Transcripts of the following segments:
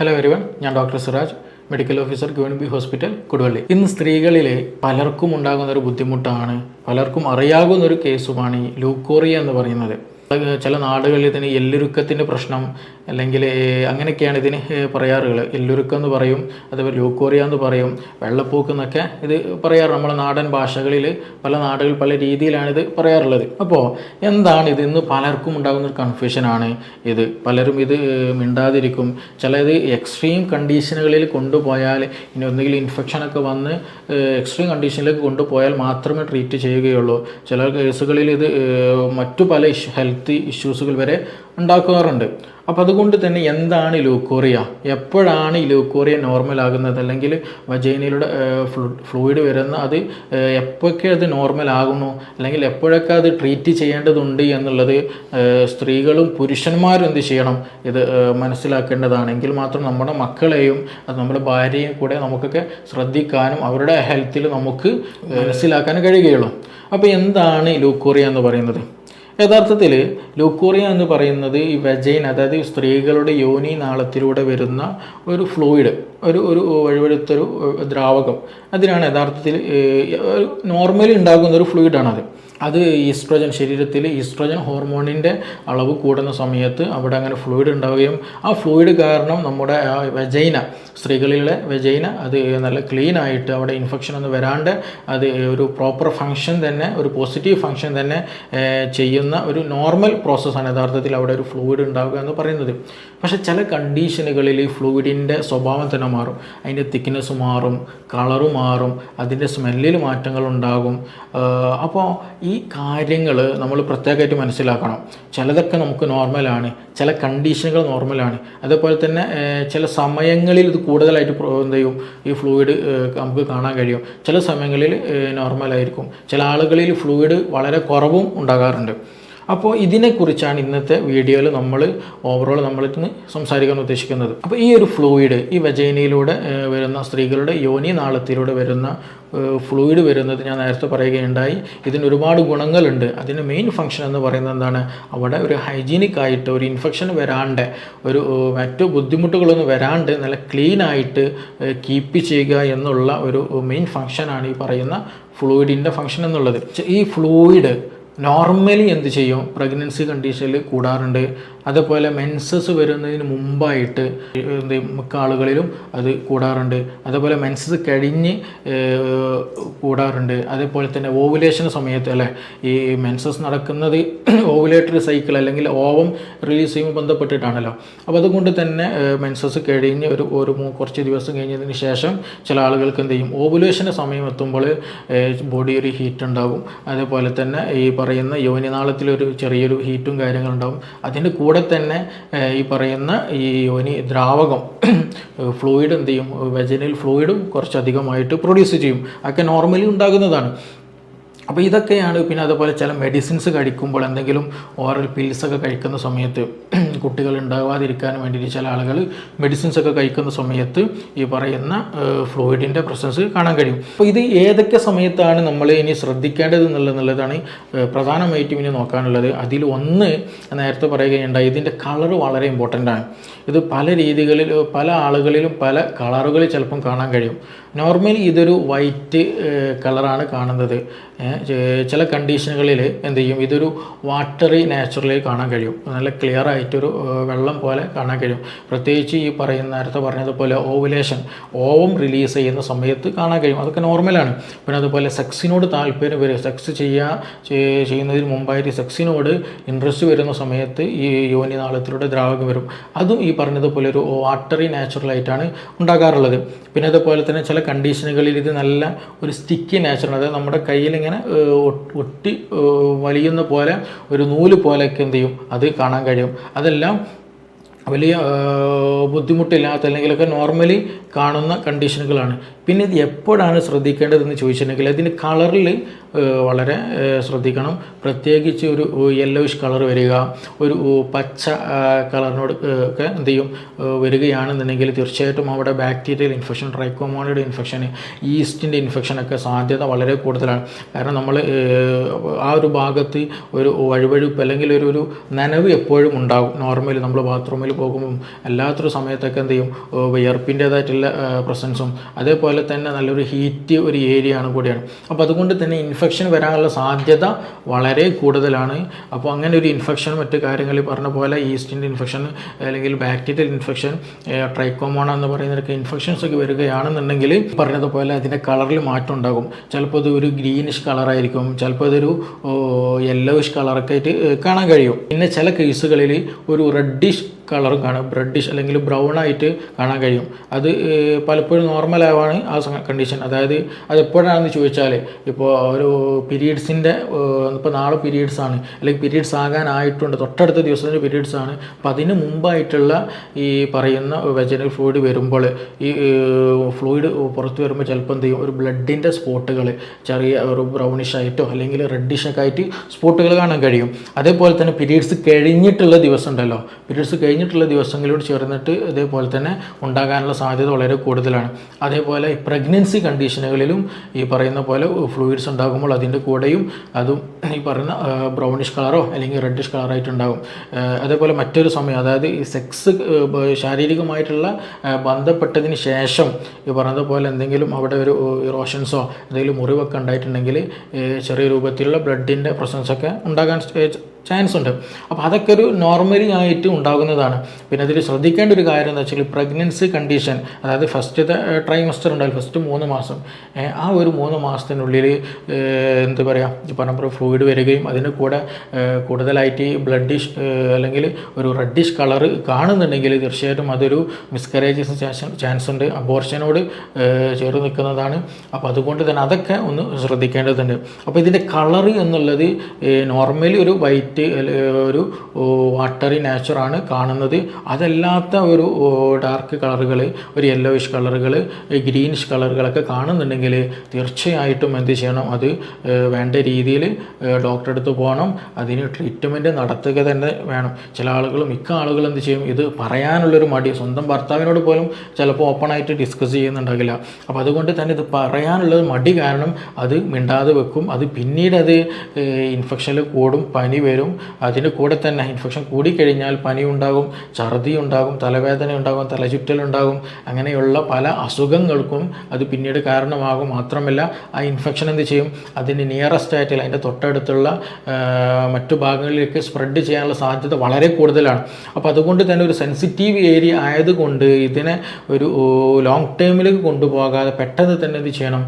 Hello everyone ഞാൻ doctor Suraj medical officer government B hospital Koduvally. ഇന്ന് സ്ത്രീകളിലെ പലർക്കും ഉണ്ടാകുന്ന ഒരു ബുദ്ധിമുട്ടാണ് പലർക്കും അറിയാകുന്ന ഒരു കേസുമാണ് ഈ ലൂക്കോറിയ എന്ന് പറയുന്നത്. ചില നാടുകളിൽ ഇതിന് എല്ലുരുക്കത്തിന്റെ പ്രശ്നം അല്ലെങ്കിൽ അങ്ങനെയൊക്കെയാണ് ഇതിന് പറയാറുകൾ എല്ലുരുക്കം എന്ന് പറയും അതേപോലെ ലൂക്കോറിയ എന്ന് പറയും വെള്ളപ്പൂക്ക് എന്നൊക്കെ ഇത് പറയാറ്. നമ്മളെ നാടൻ ഭാഷകളിൽ പല നാടുകളിൽ പല രീതിയിലാണ് ഇത് പറയാറുള്ളത്. അപ്പോൾ എന്താണ് ഇത്? ഇന്ന് പലർക്കും ഉണ്ടാകുന്ന ഒരു കൺഫ്യൂഷനാണ് ഇത്. പലരും ഇത് മിണ്ടാതിരിക്കും. ചിലത് എക്സ്ട്രീം കണ്ടീഷനുകളിൽ കൊണ്ടുപോയാൽ ഇനി ഒന്നുകിൽ ഇൻഫെക്ഷനൊക്കെ വന്ന് എക്സ്ട്രീം കണ്ടീഷനിലേക്ക് കൊണ്ടുപോയാൽ മാത്രമേ ട്രീറ്റ് ചെയ്യുകയുള്ളൂ. ചില കേസുകളിൽ ഇത് മറ്റു പല ഹെൽത്ത് ഇഷ്യൂസുകൾ വരെ ഉണ്ടാക്കാറുണ്ട്. അപ്പോൾ അതുകൊണ്ട് തന്നെ എന്താണ് ലൂക്കോറിയ എപ്പോഴാണ് ഈ ലൂക്കോറിയ നോർമൽ ആകുന്നത്? അല്ലെങ്കിൽ വജൈനയിലൂടെ ഫ്ലൂയിഡ് വരുന്ന അത് എപ്പോഴൊക്കെ അത് നോർമൽ ആകുന്നു? അല്ലെങ്കിൽ എപ്പോഴൊക്കെ അത് ട്രീറ്റ് ചെയ്യേണ്ടതുണ്ട് എന്നുള്ളത് സ്ത്രീകളും പുരുഷന്മാരും എന്ത് ചെയ്യണം? ഇത് മനസ്സിലാക്കേണ്ടതാണെങ്കിൽ മാത്രം നമ്മുടെ മക്കളെയും അത് നമ്മുടെ ഭാര്യയും കൂടെ നമുക്കൊക്കെ ശ്രദ്ധിക്കാനും അവരുടെ ഹെൽത്തിൽ നമുക്ക് മനസ്സിലാക്കാനും കഴിയുകയുള്ളൂ. അപ്പോൾ എന്താണ് ലൂക്കോറിയ എന്ന് പറയുന്നത്? യഥാർത്ഥത്തിൽ ലൂക്കോറിയ എന്ന് പറയുന്നത് ഈ വെജൈൻ അതായത് സ്ത്രീകളുടെ യോനി നാളത്തിലൂടെ വരുന്ന ഒരു ഫ്ലൂയിഡ് ഒരു ഒരു വഴുവഴുത്തൊരു ദ്രാവകം. അതിനാണ് യഥാർത്ഥത്തിൽ നോർമലി ഉണ്ടാകുന്ന ഒരു ഫ്ലൂയിഡാണത് അത് ഈസ്ട്രോജൻ ശരീരത്തിൽ ഈസ്ട്രോജൻ ഹോർമോണിന്റെ അളവ് കൂടുന്ന സമയത്ത് അവിടെ അങ്ങനെ ഫ്ലൂയിഡ് ഉണ്ടാവുകയും ആ ഫ്ലൂയിഡ് കാരണം നമ്മുടെ ആ വെജൈന സ്ത്രീകളിലെ വെജൈന അത് നല്ല ക്ലീൻ ആയിട്ട് അവിടെ ഇൻഫെക്ഷൻ ഒന്നും വരാണ്ട് അത് ഒരു പ്രോപ്പർ ഫങ്ഷൻ തന്നെ ഒരു പോസിറ്റീവ് ഫങ്ഷൻ തന്നെ ചെയ്യുന്ന ഒരു നോർമൽ പ്രോസസ്സാണ് യഥാർത്ഥത്തിൽ അവിടെ ഒരു ഫ്ലൂയിഡ് ഉണ്ടാവുക എന്ന് പറയുന്നത്. പക്ഷേ ചില കണ്ടീഷനുകളിൽ ഈ ഫ്ലൂയിഡിന്റെ സ്വഭാവം തന്നെ മാറും. അതിന്റെ തിക്നെസ് മാറും കളറ് മാറും അതിന്റെ സ്മെല്ലിൽ മാറ്റങ്ങൾ ഉണ്ടാകും. അപ്പോൾ ഈ കാര്യങ്ങൾ നമ്മൾ പ്രത്യേകമായിട്ട് മനസ്സിലാക്കണം. ചിലതൊക്കെ നമുക്ക് നോർമലാണ് ചില കണ്ടീഷനുകൾ നോർമലാണ് അതേപോലെ തന്നെ ചില സമയങ്ങളിൽ ഇത് കൂടുതലായിട്ട് എന്ത് ചെയ്യും? ഈ ഫ്ലൂയിഡ് നമുക്ക് കാണാൻ കഴിയും. ചില സമയങ്ങളിൽ നോർമലായിരിക്കും ചില ആളുകളിൽ ഫ്ലൂയിഡ് വളരെ കുറവും ഉണ്ടാകാറുണ്ട്. അപ്പോൾ ഇതിനെക്കുറിച്ചാണ് ഇന്നത്തെ വീഡിയോയിൽ നമ്മൾ ഓവറോൾ നമ്മളിന്ന് സംസാരിക്കാൻ ഉദ്ദേശിക്കുന്നത്. അപ്പോൾ ഈ ഒരു ഫ്ലൂയിഡ് ഈ വജൈനയിലൂടെ വരുന്ന സ്ത്രീകളുടെ യോനി നാളത്തിലൂടെ വരുന്ന ഫ്ലൂയിഡ് വരുന്നത് ഞാൻ നേരത്തെ പറയുകയുണ്ടായി. ഇതിന് ഒരുപാട് ഗുണങ്ങളുണ്ട്. അതിന്റെ മെയിൻ ഫങ്ഷൻ എന്ന് പറയുന്നത് എന്താണ്? അവിടെ ഒരു ഹൈജീനിക് ആയിട്ട് ഒരു ഇൻഫെക്ഷൻ വരാണ്ട് ഒരു മറ്റു ബുദ്ധിമുട്ടുകളൊന്നും വരാണ്ട് നല്ല ക്ലീൻ ആയിട്ട് കീപ്പ് ചെയ്യുക എന്നുള്ള ഒരു മെയിൻ ഫങ്ഷനാണ് ഈ പറയുന്ന ഫ്ലൂയിഡിന്റെ ഫങ്ഷൻ എന്നുള്ളത്. ഈ ഫ്ലൂയിഡ് നോർമലി എന്ത് ചെയ്യും? പ്രഗ്നൻസി കണ്ടീഷനിൽ കൂടാറുണ്ട്. അതുപോലെ മെൻസസ് വരുന്നതിന് മുമ്പായിട്ട് എന്ത്? മിക്ക ആളുകളിലും അത് കൂടാറുണ്ട്. അതുപോലെ മെൻസസ് കഴിഞ്ഞ് കൂടാറുണ്ട്. അതേപോലെ തന്നെ ഓവുലേഷൻ സമയത്ത് അല്ലേ? ഈ മെൻസസ് നടക്കുന്നത് ഓവുലേറ്ററി സൈക്കിൾ അല്ലെങ്കിൽ ഓവം റിലീസ് ചെയ്യുമ്പോൾ ബന്ധപ്പെട്ടിട്ടാണല്ലോ. അപ്പോൾ അതുകൊണ്ട് തന്നെ മെൻസസ് കഴിഞ്ഞ് ഒരു ഒരു കുറച്ച് ദിവസം കഴിഞ്ഞതിന് ശേഷം ചില ആളുകൾക്ക് എന്ത് ചെയ്യും? ഓവുലേഷന്റെ സമയം എത്തുമ്പോൾ ബോഡി ഒരു ഹീറ്റ് ഉണ്ടാകും അതേപോലെ തന്നെ ഈ യോനിനാളത്തിലൊരു ചെറിയൊരു ഹീറ്റും കാര്യങ്ങളുണ്ടാവും. അതിന്റെ കൂടെ തന്നെ ഈ പറയുന്ന ഈ യോനി ദ്രാവകം ഫ്ലൂയിഡ് എന്ത് ചെയ്യും? വെജനിൽ ഫ്ലൂയിഡും കുറച്ചധികമായിട്ട് പ്രൊഡ്യൂസ് ചെയ്യും. അതൊക്കെ നോർമലി ഉണ്ടാകുന്നതാണ്. അപ്പോൾ ഇതൊക്കെയാണ് പിന്നെ അതുപോലെ ചില മെഡിസിൻസ് കഴിക്കുമ്പോൾ എന്തെങ്കിലും ഓറൽ പിൽസ് ഒക്കെ കഴിക്കുന്ന സമയത്ത് കുട്ടികൾ ഉണ്ടാവാതിരിക്കാൻ വേണ്ടിയിട്ട് ചില ആളുകൾ മെഡിസിൻസ് ഒക്കെ കഴിക്കുന്ന സമയത്ത് ഈ പറയുന്ന ഫ്ലൂയിഡിന്റെ പ്രസൻസ് കാണാൻ കഴിയും. അപ്പോൾ ഇത് ഏതൊക്കെ സമയത്താണ് നമ്മൾ ഇനി ശ്രദ്ധിക്കേണ്ടത് എന്നുള്ളതാണ് പ്രധാനമായിട്ടും ഇനി നോക്കാനുള്ളത്. അതിൽ ഒന്ന് നേരത്തെ പറയുകയുണ്ടായി ഇതിന്റെ കളർ വളരെ ഇമ്പോർട്ടന്റ് ആണ്. ഇത് പല രീതികളിൽ പല ആളുകളിലും പല കളറുകളിൽ ചിലപ്പം കാണാൻ കഴിയും. നോർമലി ഇതൊരു വൈറ്റ് കളറാണ് കാണുന്നത്. ചില കണ്ടീഷനുകളിൽ എന്ത് ചെയ്യും? ഇതൊരു വാട്ടറി നാച്ചുറലി കാണാൻ കഴിയും. നല്ല ക്ലിയർ ആയിട്ടൊരു വെള്ളം പോലെ കാണാൻ കഴിയും. പ്രത്യേകിച്ച് ഈ പറയുന്ന നേരത്തെ പറഞ്ഞതുപോലെ ഓവുലേഷൻ ഓവം റിലീസ് ചെയ്യുന്ന സമയത്ത് കാണാൻ കഴിയും. അതൊക്കെ നോർമലാണ് പിന്നെ അതുപോലെ സെക്സിനോട് താല്പര്യം വരും. സെക്സ് ചെയ്യുക ചെയ്യുന്നതിന് മുമ്പായിട്ട് സെക്സിനോട് ഇൻട്രസ്റ്റ് വരുന്ന സമയത്ത് ഈ യോനി നാളത്തിലൂടെ ദ്രാവകം വരും. അതും ഈ പറഞ്ഞതുപോലെ ഒരു വാട്ടറി നാച്ചുറലായിട്ടാണ് ഉണ്ടാകാറുള്ളത്. പിന്നെ അതുപോലെ തന്നെ ചില കണ്ടീഷനുകളിൽ ഇത് നല്ല ഒരു സ്റ്റിക്കി നാച്ചുറൽ അതായത് നമ്മുടെ കയ്യിൽ ഇങ്ങനെ ഏഹ്, ഒട്ട്- വലിയുന്ന പോലെ ഒരു നൂൽ പോലെയൊക്കെ എന്ത് ചെയ്യും? അത് കാണാൻ കഴിയും. അതെല്ലാം വലിയ ബുദ്ധിമുട്ടില്ലാത്ത അല്ലെങ്കിലൊക്കെ നോർമലി കാണുന്ന കണ്ടീഷനുകളാണ് പിന്നെ ഇത് എപ്പോഴാണ് ശ്രദ്ധിക്കേണ്ടതെന്ന് ചോദിച്ചിട്ടുണ്ടെങ്കിൽ അതിന്റെ കളറിൽ വളരെ ശ്രദ്ധിക്കണം. പ്രത്യേകിച്ച് ഒരു യെല്ലോയിഷ് കളർ വരിക ഒരു പച്ച കളറിനോട് ഒക്കെ എന്ത് ചെയ്യും വരികയാണെന്നുണ്ടെങ്കിൽ തീർച്ചയായിട്ടും അവിടെ ബാക്ടീരിയൽ ഇൻഫെക്ഷൻ ട്രൈക്കോമോണയുടെ ഇൻഫെക്ഷൻ ഈസ്റ്റിന്റെ ഇൻഫെക്ഷനൊക്കെ സാധ്യത വളരെ കൂടുതലാണ്. കാരണം നമ്മൾ ആ ഒരു ഭാഗത്ത് ഒരു വഴുവഴുപ്പ് അല്ലെങ്കിൽ ഒരു ഒരു നനവ് എപ്പോഴും ഉണ്ടാകും. നോർമലി നമ്മൾ ബാത്റൂമിൽ പോകുമ്പം അല്ലാത്തൊരു സമയത്തൊക്കെ എന്ത് ചെയ്യും? വിയർപ്പിന്റേതായിട്ടുള്ള പ്രസൻസും അതേപോലെ തന്നെ നല്ലൊരു ഹീറ്റ് ഒരു ഏരിയ ആണ് കൂടിയാണ്. അപ്പോൾ അതുകൊണ്ട് തന്നെ ഇൻഫെക്ഷൻ വരാനുള്ള സാധ്യത വളരെ കൂടുതലാണ്. അപ്പോൾ അങ്ങനെ ഒരു ഇൻഫെക്ഷൻ മറ്റ് കാര്യങ്ങളിൽ പറഞ്ഞ പോലെ ഈസ്റ്റിന്റെ ഇൻഫെക്ഷൻ അല്ലെങ്കിൽ ബാക്ടീരിയൽ ഇൻഫെക്ഷൻ ട്രൈക്കോമോണ എന്ന് പറയുന്നതൊക്കെ ഇൻഫെക്ഷൻസ് ഒക്കെ വരികയാണെന്നുണ്ടെങ്കിൽ പറഞ്ഞതുപോലെ അതിന്റെ കളറിൽ മാറ്റം ഉണ്ടാകും. ചിലപ്പോൾ ഇത് ഒരു ഗ്രീനിഷ് കളറായിരിക്കും ചിലപ്പോൾ ഇതൊരു യെല്ലോയിഷ് കളറൊക്കെ ആയിട്ട് കാണാൻ കഴിയും. പിന്നെ ചില കേസുകളിൽ ഒരു റെഡിഷ് കളറും കാണും. റെഡിഷ് അല്ലെങ്കിൽ ബ്രൗൺ ആയിട്ട് കാണാൻ കഴിയും. അത് പലപ്പോഴും നോർമൽ ആവാണ് ആ കണ്ടീഷൻ അതായത് അത് എപ്പോഴാണെന്ന് ചോദിച്ചാൽ ഇപ്പോൾ ഒരു പീരീഡ്സിന്റെ ഇപ്പോൾ നാളെ പീരീഡ്സ് ആണ്. അല്ലെങ്കിൽ പീരീഡ്സ് ആകാനായിട്ടുണ്ട്. തൊട്ടടുത്ത ദിവസത്തിന്റെ പീരീഡ്സ് ആണ്. അപ്പോൾ അതിന് മുമ്പായിട്ടുള്ള ഈ പറയുന്ന വെജനൽ ഫ്ലൂയിഡ് വരുമ്പോൾ ഈ ഫ്ലൂയിഡ് പുറത്ത് വരുമ്പോൾ ചിലപ്പോൾ എന്ത് ചെയ്യും? ഒരു ബ്ലഡിന്റെ സ്പോട്ടുകൾ ചെറിയ ഒരു ബ്രൗണിഷ് ആയിട്ടോ അല്ലെങ്കിൽ റെഡിഷ് ഒക്കെ ആയിട്ട് സ്പോട്ടുകൾ കാണാൻ കഴിയും. അതേപോലെ തന്നെ പീരീഡ്സ് കഴിഞ്ഞിട്ടുള്ള ദിവസം ഉണ്ടല്ലോ. പീരീഡ്സ് കഴിഞ്ഞിട്ടുള്ള ദിവസങ്ങളോട് ചേർന്നിട്ട് ഇതേപോലെ തന്നെ ഉണ്ടാകാനുള്ള സാധ്യത വളരെ കൂടുതലാണ്. അതേപോലെ പ്രഗ്നൻസി കണ്ടീഷനുകളിലും ഈ പറയുന്ന പോലെ ഫ്ലൂയിഡ്സ് ഉണ്ടാകുമ്പോൾ അതിന്റെ കൂടെയും അതും ഈ പറയുന്ന ബ്രൗണിഷ് കളറോ അല്ലെങ്കിൽ റെഡിഷ് കളറായിട്ടുണ്ടാകും അതേപോലെ മറ്റൊരു സമയം അതായത് ഈ സെക്സ് ശാരീരികമായിട്ടുള്ള ബന്ധപ്പെട്ടതിന് ശേഷം ഈ പറഞ്ഞതുപോലെ എന്തെങ്കിലും അവിടെ ഒരു ഇറോഷൻസോ എന്തെങ്കിലും മുറിവൊക്കെ ഉണ്ടായിട്ടുണ്ടെങ്കിൽ ചെറിയ രൂപത്തിലുള്ള ബ്ലഡിന്റെ പ്രസൻസൊക്കെ ഉണ്ടാകാൻ ചാൻസ് ഉണ്ട്. അപ്പോൾ അതൊക്കെ ഒരു നോർമലി ആയിട്ട് ഉണ്ടാകുന്നതാണ്. പിന്നെ അതിൽ ശ്രദ്ധിക്കേണ്ട ഒരു കാര്യം എന്ന് വെച്ചാൽ പ്രഗ്നൻസി കണ്ടീഷൻ അതായത് ഫസ്റ്റത്തെ ട്രൈമസ്റ്റർ ഉണ്ടായാലും ഫസ്റ്റ് മൂന്ന് മാസം. ആ ഒരു മൂന്ന് മാസത്തിനുള്ളിൽ എന്താ പറയുക ഈ പറഞ്ഞ ഫ്ലൂയിഡ് വരികയും അതിന് കൂടെ കൂടുതലായിട്ട് ബ്ലഡിഷ് അല്ലെങ്കിൽ ഒരു റെഡിഷ് കളർ കാണുന്നുണ്ടെങ്കിൽ തീർച്ചയായിട്ടും അതൊരു മിസ്കറേജസ് ചാൻസ് ഉണ്ട്. അബോർഷനോട് ചേർന്ന് നിൽക്കുന്നതാണ്. അപ്പോൾ അതുകൊണ്ട് തന്നെ അതൊക്കെ ഒന്ന് ശ്രദ്ധിക്കേണ്ടതുണ്ട്. അപ്പോൾ ഇതിന്റെ കളർ എന്നുള്ളത് നോർമലി ഒരു വൈറ്റ് ഒരു വാട്ടറി നാച്ചറാണ് കാണുന്നത്. അതല്ലാത്ത ഒരു ഡാർക്ക് കളറുകൾ ഒരു യെല്ലോയിഷ് കളറുകൾ ഗ്രീനിഷ് കളറുകളൊക്കെ കാണുന്നുണ്ടെങ്കിൽ തീർച്ചയായിട്ടും എന്ത് ചെയ്യണം? അത് വേണ്ട രീതിയിൽ ഡോക്ടറെ അടുത്ത് പോകണം. അതിന് ട്രീറ്റ്മെന്റ് നടത്തുക തന്നെ വേണം. ചില ആളുകൾ മിക്ക ആളുകളും എന്ത് ചെയ്യും? ഇത് പറയാനുള്ളൊരു മടി. സ്വന്തം ഭർത്താവിനോട് പോലും ചിലപ്പോൾ ഓപ്പണായിട്ട് ഡിസ്കസ് ചെയ്യുന്നുണ്ടാകില്ല. അപ്പോൾ അതുകൊണ്ട് തന്നെ ഇത് പറയാനുള്ളത് മടി കാരണം അത് മിണ്ടാതെ വെക്കും. അത് പിന്നീട് അത് ഇൻഫെക്ഷനിൽ കൂടും പനി വരും. അതിന് കൂടെ തന്നെ ഇൻഫെക്ഷൻ കൂടിക്കഴിഞ്ഞാൽ പനി ഉണ്ടാകും ഛർദി ഉണ്ടാകും തലവേദന ഉണ്ടാകും തലചുറ്റലുണ്ടാകും. അങ്ങനെയുള്ള പല അസുഖങ്ങൾക്കും അത് പിന്നീട് കാരണമാകും. മാത്രമല്ല ആ ഇൻഫെക്ഷൻ എന്ത് ചെയ്യും? അതിന് നിയറസ്റ്റ് ആയിട്ടുള്ള അതിന്റെ തൊട്ടടുത്തുള്ള മറ്റു ഭാഗങ്ങളിലേക്ക് സ്പ്രെഡ് ചെയ്യാനുള്ള സാധ്യത വളരെ കൂടുതലാണ്. അപ്പോൾ അതുകൊണ്ട് തന്നെ ഒരു സെൻസിറ്റീവ് ഏരിയ ആയതുകൊണ്ട് ഇതിനെ ഒരു ലോങ് ടൈമിലേക്ക് കൊണ്ടുപോകാതെ പെട്ടെന്ന് തന്നെ എന്ത് ചെയ്യണം?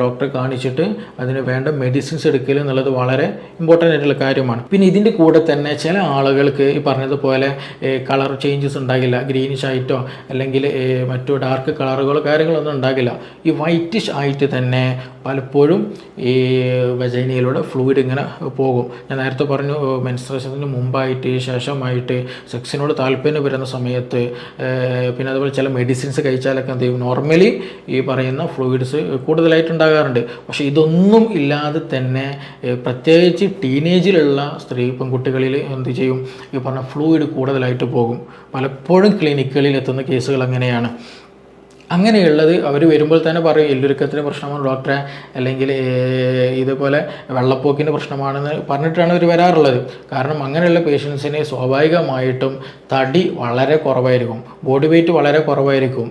ഡോക്ടറെ കാണിച്ചിട്ട് അതിന് വേണ്ട മെഡിസിൻസ് എടുക്കൽ എന്നുള്ളത് വളരെ ഇമ്പോർട്ടന്റ് ആയിട്ടുള്ള കാര്യമാണ്. പിന്നെ ഇതിന്റെ കൂടെ തന്നെ ചില ആളുകൾക്ക് ഈ പറഞ്ഞതുപോലെ കളർ ചേഞ്ചസ് ഉണ്ടാകില്ല. ഗ്രീനിഷ് ആയിട്ടോ അല്ലെങ്കിൽ മറ്റു ഡാർക്ക് കളറുകളോ കാര്യങ്ങളൊന്നും ഉണ്ടാകില്ല. ഈ വൈറ്റിഷ് ആയിട്ട് തന്നെ പലപ്പോഴും ഈ വെജൈനയിലൂടെ ഫ്ലൂയിഡ് ഇങ്ങനെ പോകും. ഞാൻ നേരത്തെ പറഞ്ഞു മെൻസ്ട്രേഷന് മുമ്പായിട്ട് ശേഷമായിട്ട് സെക്സിനോട് താല്പര്യം വരുന്ന സമയത്ത് പിന്നെ അതുപോലെ ചില മെഡിസിൻസ് കഴിച്ചാലൊക്കെ എന്ത് ചെയ്യും? നോർമലി ഈ പറയുന്ന ഫ്ലൂയിഡ്സ് കൂടുതലായിട്ട് ഉണ്ടാകാറുണ്ട്. പക്ഷേ ഇതൊന്നും ഇല്ലാതെ തന്നെ പ്രത്യേകിച്ച് ടീനേജിലുള്ള സ്ത്രീ പെൺകുട്ടികളിൽ എന്ത് ചെയ്യും? ഈ പറഞ്ഞ ഫ്ലൂയിഡ് കൂടുതലായിട്ട് പോകും. പലപ്പോഴും ക്ലിനിക്കുകളിൽ എത്തുന്ന കേസുകൾ അങ്ങനെയാണ്. അങ്ങനെയുള്ളത് അവർ വരുമ്പോൾ തന്നെ പറയും എല്ലുരുക്കത്തിന്റെ പ്രശ്നമാണ് ഡോക്ടറെ. അല്ലെങ്കിൽ ഇതുപോലെ വെള്ളപ്പൊക്കിന്റെ പ്രശ്നമാണെന്ന് പറഞ്ഞിട്ടാണ് അവർ വരാറുള്ളത്. കാരണം അങ്ങനെയുള്ള പേഷ്യൻസിന് സ്വാഭാവികമായിട്ടും തടി വളരെ കുറവായിരിക്കും. ബോഡി വെയിറ്റ് വളരെ കുറവായിരിക്കും.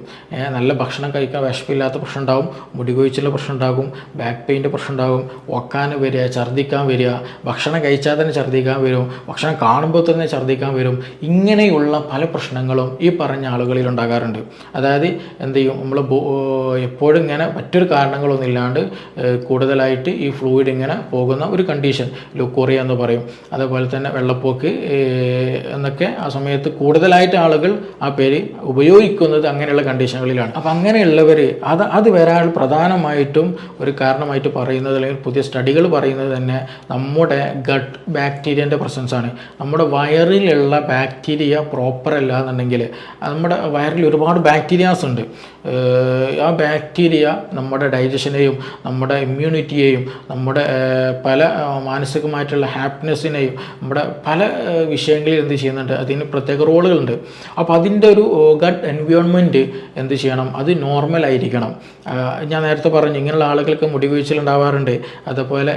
നല്ല ഭക്ഷണം കഴിക്കാൻ വിശപ്പില്ലാത്ത പ്രശ്നം ഉണ്ടാകും മുടി കൊഴിച്ചുള്ള പ്രശ്നം ഉണ്ടാകും ബാക്ക് പെയിന്റെ പ്രശ്നം ഉണ്ടാകും ഒക്കാൻ വരിക ഛർദ്ദിക്കാൻ വരിക. ഭക്ഷണം കഴിച്ചാൽ തന്നെ ഛർദ്ദിക്കാൻ വരും. ഭക്ഷണം കാണുമ്പോൾ തന്നെ ഛർദ്ദിക്കാൻ വരും. ഇങ്ങനെയുള്ള പല പ്രശ്നങ്ങളും ഈ പറഞ്ഞ ആളുകളിൽ ഉണ്ടാകാറുണ്ട്. അതായത് എന്ത് ചെയ്യും. നമ്മൾ എപ്പോഴും ഇങ്ങനെ മറ്റൊരു കാരണങ്ങളൊന്നും ഇല്ലാണ്ട് കൂടുതലായിട്ട് ഈ ഫ്ലൂയിഡ് ഇങ്ങനെ പോകുന്ന ഒരു കണ്ടീഷൻ ലുക്കോറിയ എന്ന് പറയും. അതേപോലെ തന്നെ വെള്ളപ്പോക്ക് എന്നൊക്കെ ആ സമയത്ത് കൂടുതലായിട്ട് ആളുകൾ ആ പേര് ഉപയോഗിക്കുന്നത് അങ്ങനെയുള്ള കണ്ടീഷനുകളിലാണ് അപ്പം അങ്ങനെയുള്ളവർ അത് അത് വരാൻ പ്രധാനമായിട്ടും ഒരു കാരണമായിട്ട് പറയുന്നത് അല്ലെങ്കിൽ പുതിയ സ്റ്റഡികൾ പറയുന്നത് തന്നെ നമ്മുടെ ഗട്ട് ബാക്ടീരിയന്റെ പ്രസൻസ് ആണ് നമ്മുടെ വയറിലുള്ള ബാക്ടീരിയ പ്രോപ്പർ അല്ല എന്നുണ്ടെങ്കിൽ നമ്മുടെ വയറിൽ ഒരുപാട് ബാക്ടീരിയാസ് ഉണ്ട്. ആ ബാക്ടീരിയ നമ്മുടെ ഡൈജഷനെയും നമ്മുടെ ഇമ്മ്യൂണിറ്റിയെയും നമ്മുടെ പല മാനസികമായിട്ടുള്ള ഹാപ്പിനെസ്സിനെയും നമ്മുടെ പല വിഷയങ്ങളിൽ എന്ത് ചെയ്യുന്നുണ്ട് അതിന് പ്രത്യേക റോളുകളുണ്ട്. അപ്പോൾ അതിന്റെ ഒരു ഗഡ് എൻവയോൺമെന്റ് എന്ത് ചെയ്യണം അത് നോർമൽ ആയിരിക്കണം ഞാൻ നേരത്തെ പറഞ്ഞു ഇങ്ങനെയുള്ള ആളുകൾക്ക് മുടിവീഴ്ചൽ ഉണ്ടാവാറുണ്ട് അതുപോലെ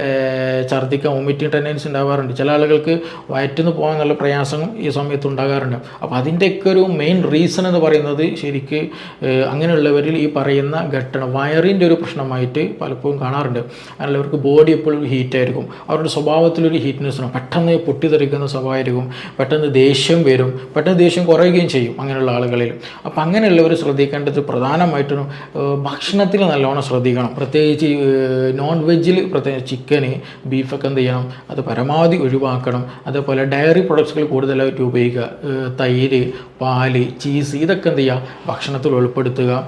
ഛർദ്ദിക്കാൻ വോമിറ്റിംഗ് ടെൻഡൻസി ഉണ്ടാവാറുണ്ട്. ചില ആളുകൾക്ക് വയറ്റിന്ന് പോകാൻ നല്ല പ്രയാസം ഈ സമയത്ത് ഉണ്ടാകാറുണ്ട്. അപ്പോൾ അതിന്റെയൊക്കെ ഒരു മെയിൻ റീസൺ എന്ന് പറയുന്നത് ശരിക്ക് ഏഹ്, അങ്ങനെയുള്ളവരിൽ ഈ പറയുന്ന ഘട്ടണം വയറിന്റെ ഒരു പ്രശ്നമായിട്ട് പലപ്പോഴും കാണാറുണ്ട്. അങ്ങനെയുള്ളവർക്ക് ബോഡി എപ്പോഴും ഹീറ്റായിരിക്കും അവരുടെ സ്വഭാവത്തിലൊരു ഹീറ്റ്നെസ് ആണ് പെട്ടെന്ന് പൊട്ടിത്തെറിക്കുന്ന സ്വഭാവമായിരിക്കും. പെട്ടെന്ന് ദേഷ്യം വരും. പെട്ടെന്ന് ദേഷ്യം കുറയുകയും ചെയ്യും അങ്ങനെയുള്ള ആളുകളിൽ. അപ്പോൾ അങ്ങനെയുള്ളവർ ശ്രദ്ധിക്കേണ്ടത് പ്രധാനമായിട്ടും ഭക്ഷണത്തിൽ നല്ലോണം ശ്രദ്ധിക്കണം. പ്രത്യേകിച്ച് നോൺ വെജിൽ പ്രത്യേകിച്ച് ചിക്കന് ബീഫൊക്കെ എന്ത് ചെയ്യണം? അത് പരമാവധി ഒഴിവാക്കണം. അതേപോലെ ഡയറി പ്രൊഡക്ട്സുകൾ കൂടുതലായിട്ട് ഉപയോഗിക്കുക. തൈര് പാൽ ചീസ് ഇതൊക്കെ എന്ത് ചെയ്യുക? ഭക്ഷണത്തിൽ ഉൾപ്പെടുത്തുക.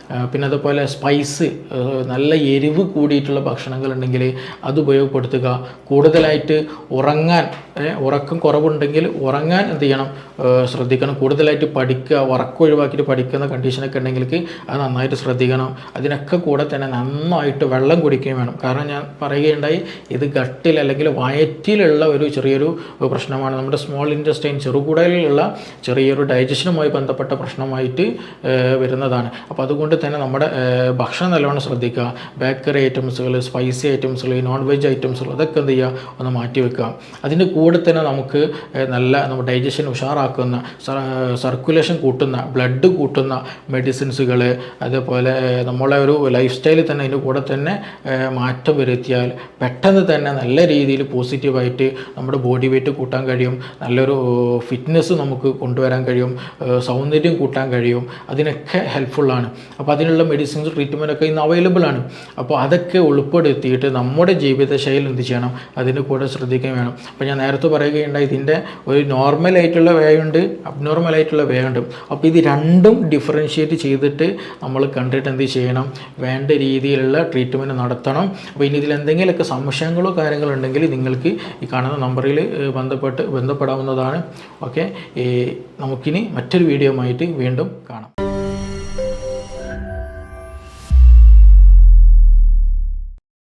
പിന്നെ അതുപോലെ സ്പൈസ് നല്ല എരിവ് കൂടിയിട്ടുള്ള ഭക്ഷണങ്ങൾ ഉണ്ടെങ്കിൽ അത് ഉപയോഗപ്പെടുത്തുക. കൂടുതലായിട്ട് ഉറങ്ങാൻ ഉറക്കം കുറവുണ്ടെങ്കിൽ ഉറങ്ങാൻ എന്ത് ചെയ്യണം? ശ്രദ്ധിക്കണം. കൂടുതലായിട്ട് പഠിക്കുക ഉറക്കം ഒഴിവാക്കിയിട്ട് പഠിക്കുന്ന കണ്ടീഷനൊക്കെ ഉണ്ടെങ്കിൽ അത് നന്നായിട്ട് ശ്രദ്ധിക്കണം. അതിനൊക്കെ കൂടെ തന്നെ നന്നായിട്ട് വെള്ളം കുടിക്കുകയും വേണം. കാരണം ഞാൻ പറയുകയുണ്ടായി ഇത് ഗട്ടിൽ അല്ലെങ്കിൽ വയറ്റിലുള്ള ഒരു ചെറിയൊരു പ്രശ്നമാണ്. നമ്മുടെ സ്മോൾ ഇന്റസ്റ്റൈൻ ചെറുകുടലിലുള്ള ചെറിയൊരു ഡൈജഷനുമായി ബന്ധപ്പെട്ട പ്രശ്നമായിട്ട് വരുന്നതാണ്. അപ്പോൾ അതുകൊണ്ട് തന്നെ നമ്മുടെ ഭക്ഷണം നല്ലോണം ശ്രദ്ധിക്കുക. ബേക്കറി ഐറ്റംസുകൾ സ്പൈസി ഐറ്റംസുകൾ നോൺ വെജ് ഐറ്റംസുകൾ അതൊക്കെ എന്ത് ചെയ്യുക? ഒന്ന് മാറ്റി വെക്കുക. അതിന്റെ കൂടെ തന്നെ നമുക്ക് നല്ല നമ്മുടെ ഡൈജഷൻ ഉഷാറാക്കുന്ന സർക്കുലേഷൻ കൂട്ടുന്ന ബ്ലഡ് കൂട്ടുന്ന മെഡിസിൻസുകൾ അതേപോലെ നമ്മളെ ഒരു ലൈഫ് സ്റ്റൈലിൽ തന്നെ അതിന്റെ കൂടെ തന്നെ മാറ്റം വരുത്തിയാൽ പെട്ടെന്ന് തന്നെ നല്ല രീതിയിൽ പോസിറ്റീവായിട്ട് നമ്മുടെ ബോഡി വെയിറ്റ് കൂട്ടാൻ കഴിയും. നല്ലൊരു ഫിറ്റ്നസ് നമുക്ക് കൊണ്ടുവരാൻ കഴിയും. സൗന്ദര്യം കൂട്ടാൻ കഴിയും. അതിനൊക്കെ ഹെൽപ്ഫുള്ളാണ്. അപ്പോൾ അതിനുള്ള മെഡിസിൻസ് ട്രീറ്റ്മെന്റ് ഒക്കെ ഇന്ന് അവൈലബിൾ ആണ്. അപ്പോൾ അതൊക്കെ ഉൾപ്പെടുത്തിയിട്ട് നമ്മുടെ ജീവിതശൈലി എന്ത് ചെയ്യണം? അതിന്റെ കൂടെ ശ്രദ്ധിക്കുകയും വേണം. അപ്പോൾ ഞാൻ നേരത്തെ പറയുകയുണ്ടായി ഇതിന്റെ ഒരു നോർമൽ ആയിട്ടുള്ള വേ ഉണ്ട് അബ്നോർമൽ ആയിട്ടുള്ള വേ ഉണ്ട്. അപ്പോൾ ഇത് രണ്ടും ഡിഫറൻഷ്യേറ്റ് ചെയ്തിട്ട് നമ്മൾ കണ്ടിട്ട് എന്ത് ചെയ്യണം? വേണ്ട രീതിയിലുള്ള ട്രീറ്റ്മെന്റ് നടത്തണം. അപ്പോൾ ഇനി ഇതിൽ എന്തെങ്കിലുമൊക്കെ സംശയങ്ങളോ കാര്യങ്ങളോ ഉണ്ടെങ്കിൽ നിങ്ങൾക്ക് ഈ കാണുന്ന നമ്പറിൽ ബന്ധപ്പെട്ട് ബന്ധപ്പെടാവുന്നതാണ്. ഓക്കെ നമുക്കിനി മറ്റൊരു വീഡിയോ ആയിട്ട് വീണ്ടും കാണാം.